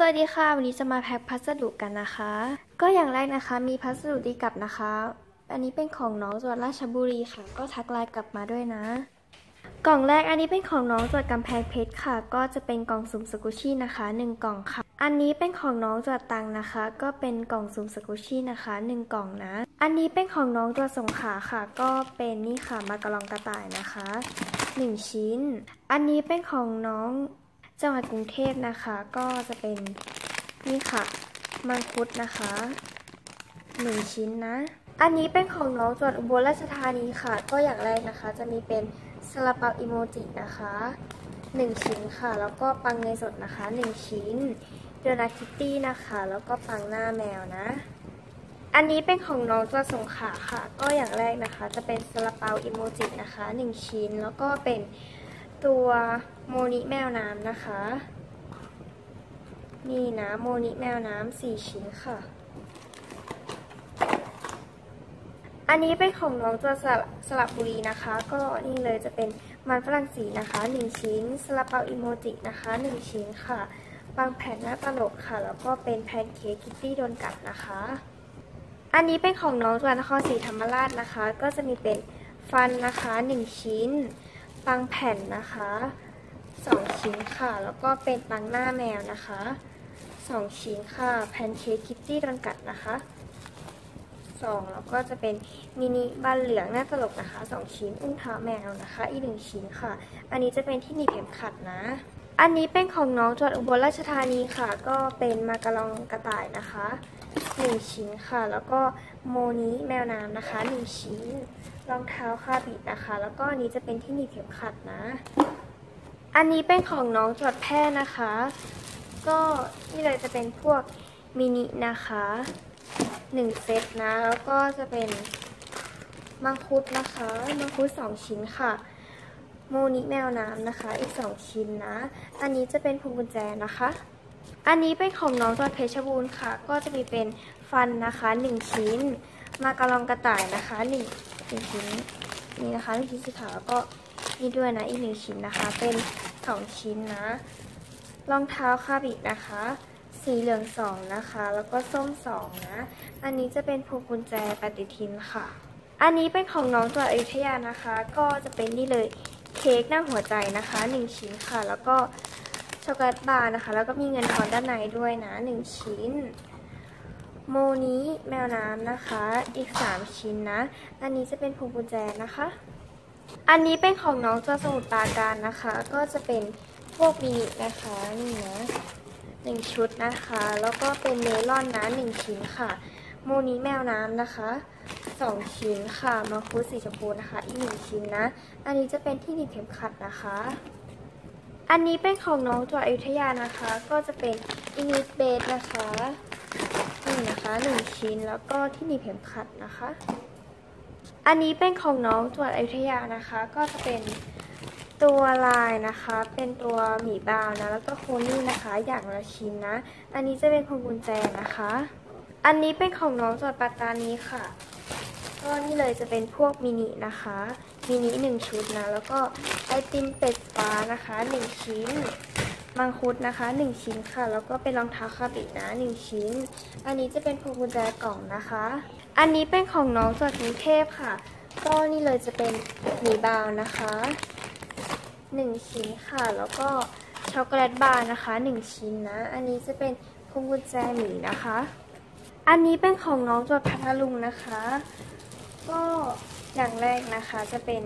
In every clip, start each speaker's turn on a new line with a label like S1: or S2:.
S1: สวัสดีค่ะ วันนี้จะมาแพ็คพัสดุกันนะคะ ก็อย่างแรกนะคะมีพัสดุดีกลับนะคะ อันนี้เป็นของน้องจังหวัดราชบุรีค่ะ ก็ทักไลน์กลับมาด้วยนะ กล่องแรกอันนี้เป็นของน้องจังหวัดกำแพงเพชรค่ะ ก็จะเป็นกล่องสุ่มสกุชี่นะคะ 1 กล่องค่ะ อันนี้เป็นของน้องจังหวัดตังนะคะ ก็เป็นกล่องสุ่มสกุชี่นะคะ 1 กล่องนะ อันนี้เป็นของน้องจังหวัดสงขลาค่ะ ก็เป็นนี่ค่ะมากระลองกระต่ายนะคะ 1 ชิ้น อันนี้เป็นของน้อง จังหวัดกรุงเทพนะคะก็จะเป็นนี่ค่ะมังคุดนะคะ1ชิ้นนะ อันนี้เป็นของน้องจังหวัดอุบลราชธานีค่ะ ก็อย่างแรกนะคะ จะมีเป็นซาลาเปาอิโมจินะคะ1ชิ้นค่ะ แล้วก็ปังเนยสดนะคะ1ชิ้นโดอนาคิตตี้นะคะ แล้วก็ปังหน้าแมวนะ อันนี้เป็นของน้องจังหวัดสงขลาค่ะ ก็อย่างแรกนะคะ จะเป็นซาลาเปาอิโมจินะคะ1ชิ้น แล้วก็เป็น ตัวโมนิแมวน้ำนะคะ นี่นะโมนิแมวน้ำสี่ชิ้นค่ะ อันนี้เป็นของน้องตัวสระสระบุรีนะคะ ก็นี่เลยจะเป็นมันฝรั่งสีนะคะ1ชิ้นสลาเปาอิโมจินะคะ1ชิ้นค่ะบางแผ่นหน้าตลกค่ะ แล้วก็เป็นแพนเค้กคิตตี้โดนกัดนะคะ อันนี้เป็นของน้องจัวนครศรีธรรมราชนะคะ ก็จะมีเป็นฟันนะคะ 1 ชิ้น ปังแผ่นนะคะ2ชิ้นค่ะ แล้วก็เป็นปังหน้าแมวนะคะ2ชิ้นค่ะ แพนเค้กคิตตี้โดนกัดนะคะ2แล้วก็จะเป็นมินิบ้านเหลืองหน้าตลกนะคะ2ชิ้น อุ้งเท้าแมวนะคะ อีก1ชิ้นค่ะ อันนี้จะเป็นที่หนีบเข็มขัดนะ อันนี้เป็นของน้องจวดอุบลราชธานีค่ะ ก็เป็นมากระลองกระต่ายนะคะ 1 ชิ้นค่ะ แล้วก็โมนิแมวน้ำนะคะ 1 ชิ้น รองเท้าคาบิดนะคะ แล้วก็อันนี้จะเป็นที่หนีบเข็มขัดนะ อันนี้เป็นของน้องจังหวัดแพร่นะคะ ก็นี่เลยจะเป็นพวกมินินะคะหนึ่งเซตนะ แล้วก็จะเป็นมังคุดนะคะมังคุดสองชิ้นค่ะโมนิแมวน้ำนะคะ อีกสองชิ้นนะ อันนี้จะเป็นพวงกุญแจนะคะ อันนี้เป็นของน้องจังหวัดเพชรบูรณ์ค่ะ ก็จะมีเป็นฟันนะคะหนึ่งชิ้น มากระลองกระต่ายนะคะหนึ่งหนึ่งชิ้นนี่นะคะหนึ่งชิ้นสีขาวแล้วก็นี่ด้วยนะอีกหนึ่งชิ้นนะคะ เป็นสองชิ้นนะรองเท้าคาบินะคะ สีเหลืองสองนะคะ แล้วก็ส้มสองนะ อันนี้จะเป็นพวงกุญแจปฏิทินค่ะ อันนี้เป็นของน้องตัวอยุธยานะคะ ก็จะเป็นนี่เลยเค้กหน้าหัวใจนะคะหนึ่งชิ้นค่ะ แล้วก็ ช็อกโกแลตบาร์นะคะ แล้วก็มีเงินทอนด้านในด้วยนะหนึ่งชิ้น โมนี้แมวน้ำนะคะ อีก 3 ชิ้นนะ อันนี้จะเป็นพวงกุญแจนะคะ อันนี้เป็นของน้องตัวสมุทรปราการนะคะ ก็จะเป็นพวกมินินะคะนี่นะหนึ่งชุดนะคะ แล้วก็เป็นเมลอนนะหนึ่งชิ้นค่ะ โมนี้แมวน้ำนะคะสองชิ้นค่ะมาคุดสีชมพูนะคะ อีกหนึ่งชิ้นนะ อันนี้จะเป็นที่หนีบเข็มขัดนะคะ อันนี้เป็นของน้องตัวอยุธยานะคะ ก็จะเป็นอินิสเบสนะคะนี่นะคะหนึ่งชิ้นแล้วก็ที่หนีบเข็มขัดนะคะ อันนี้เป็นของน้องตัวอยุธยานะคะ ก็จะเป็นตัวลายนะคะ เป็นตัวหมีบาวนะแล้วก็โคนี่นะคะ อย่างละชิ้นนะ อันนี้จะเป็นพวงกุญแจนะคะ อันนี้เป็นของน้องจอดปัตตานีค่ะก็นี่เลยจะเป็นพวกมินินะคะ มินิหนึ่งชุดนะ แล้วก็ไอติมเป็ดฟ้านะคะหนึ่งชิ้น มังคุดนะคะหนึ่งชิ้นค่ะ แล้วก็เป็นรองเท้าคาบินะหนึ่งชิ้น อันนี้จะเป็นพวงกุญแจกล่องนะคะ อันนี้เป็นของน้องจากกรุงเทพค่ะ ก็นี่เลยจะเป็นหมีบาวนะคะหนึ่งชิ้นค่ะ แล้วก็ช็อกโกแลตบาร์นะคะหนึ่งชิ้นนะ อันนี้จะเป็นพวงกุญแจหมีนะคะ อันนี้เป็นของน้องจากพัทลุงนะคะ ก็ อย่างแรกนะคะจะเป็น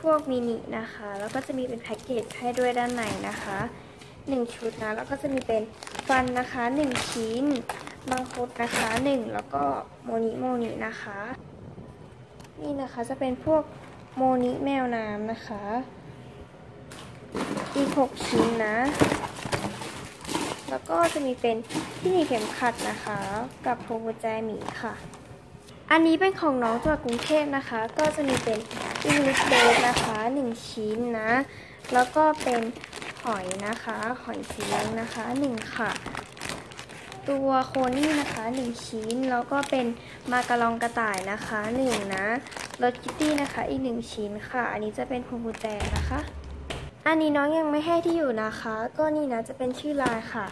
S1: พวกมินินะคะ แล้วก็จะมีเป็นแพ็กเกจให้ด้วยด้านในนะคะ 1 ชุดนะ แล้วก็จะมีเป็นฟันนะคะ 1 ชิ้นมังคุดนะคะ 1 แล้วก็โมนิโมนินะคะ นี่นะคะจะเป็นพวกโมนิแมวน้ำนะคะ อีก 6 ชิ้นนะ แล้วก็จะมีเป็นที่หนีบเข็มขัดนะคะ กับพวงกุญแจหมีค่ะ อันนี้เป็นของน้องจากกรุงเทพนะคะ ก็จะมีเป็นอิงลิชเบสนะคะ1ชิ้นนะ แล้วก็เป็นหอยนะคะ หอยสีเหลืองนะคะ1ค่ะ ตัวโคนี่นะคะ 1 ชิ้น แล้วก็เป็นมากระลองกระต่ายนะคะ1นะรถคิตตี้นะคะอีก 1 ชิ้นค่ะ อันนี้จะเป็นพวงกุญแจนะคะ อันนี้น้องยังไม่ให้ที่อยู่นะคะ ก็นี่นะจะเป็นชื่อลายค่ะ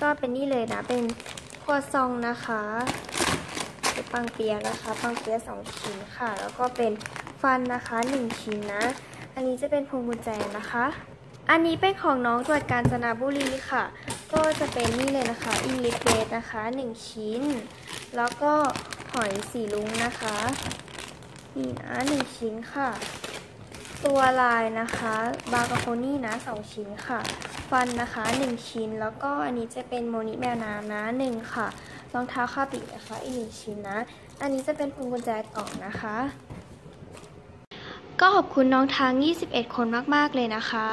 S1: ก็เป็นนี่เลยนะเป็นครัวซองนะคะ ปังเปียะนะคะปังเปียะสองชิ้นค่ะ แล้วก็เป็นฟันนะคะหนึ่งชิ้นนะ อันนี้จะเป็นพวงกุญแจนะคะ อันนี้เป็นของน้องจังหวัดกาญจนบุรีค่ะ ก็จะเป็นนี่เลยนะคะอิงลิเบสนะคะหนึ่งชิ้น แล้วก็หอยสีลุงนะคะนี่นะหนึ่งชิ้นค่ะ ตัวลายนะคะบากาโคนี่นะสองชิ้นค่ะ ฟันนะคะหนึ่งชิ้น แล้วก็อันนี้จะเป็นโมนิแมวน้ำนะหนึ่งค่ะ รองเท้าคาบินะคะ อีกหนึ่งชิ้นนะ อันนี้จะเป็นพวงกุญแจกล่องนะคะ ก็ขอบคุณน้องทาง21 คนมาก ๆ เลยนะคะ